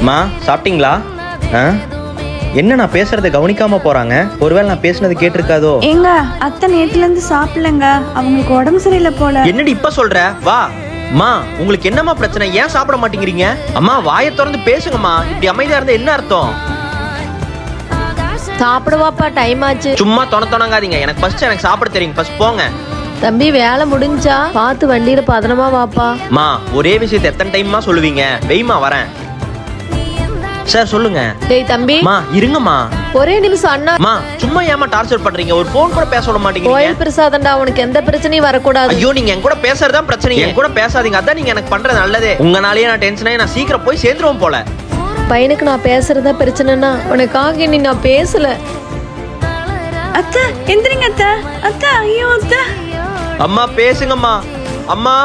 மா சாப்பிட்டீங்களா? ஆ? என்ன நான் பேசுறத கவனிக்காம போறாங்க? ஒருவேளை நான் பேசுனது கேட்டிருக்காதோ? ஏங்க அத்தை நேத்துல இருந்து சாப்பிடலங்க. அவங்களுக்கு உடம்பு சரியில்லை போல. என்னடி இப்ப சொல்ற? வா. மா உங்களுக்கு என்னம்மா பிரச்சனை? ஏன் சாப்பிட மாட்டேங்கிறீங்க? அம்மா வாயை திறந்து பேசுங்கம்மா. இப்படி அமைதியா இருந்தா என்ன அர்த்தம்? சாப்பிடுவாப்பா டைம் ஆச்சு. சும்மா தொண தொணங்காதீங்க. எனக்கு ஃபர்ஸ்ட் எனக்கு சாப்பிட தெரியும். ஃபர்ஸ்ட் போங்க. தம்பி வேலை முடிஞ்சா பார்த்து வண்டியில பதனமா வாப்பா. மா ஒரே விஷயத்தை எத்தனை டைம்மா சொல்லுவீங்க? வெய்மா வரேன். சார் சொல்லுங்க. டேய் தம்பி. மா இருங்கம்மா. ஒரே நிமிஷம் அண்ணா. மா சும்மா ஏமா டார்ச்சர் பண்றீங்க? ஒரு ஃபோன் கூட பேச விட மாட்டேங்கிறீங்க. கோயில் பிரசாதம்டா உனக்கு எந்த பிரச்சனையும் வரக்கூடாது. ஐயோ நீங்க என் கூட பேசுறதுதான் பிரச்சனை. என் கூட பேசாதீங்க. அதான் நீங்க எனக்கு பண்றது நல்லதே. உங்கனாலேயே நான் டென்ஷன் ஆகி நான் சீக்கிரம் போய் சேர்ந்துருவோம் போல. பையனுக்கு நான் பேசுறதா பிரச்சனைனா உனக்காக நீ நான் பேசல. அத்தை எந்திரிங்க அத்தை. அத்தை ஐயோ அத்தை. அம்மா பேசுங்கம்மா. அம்மா.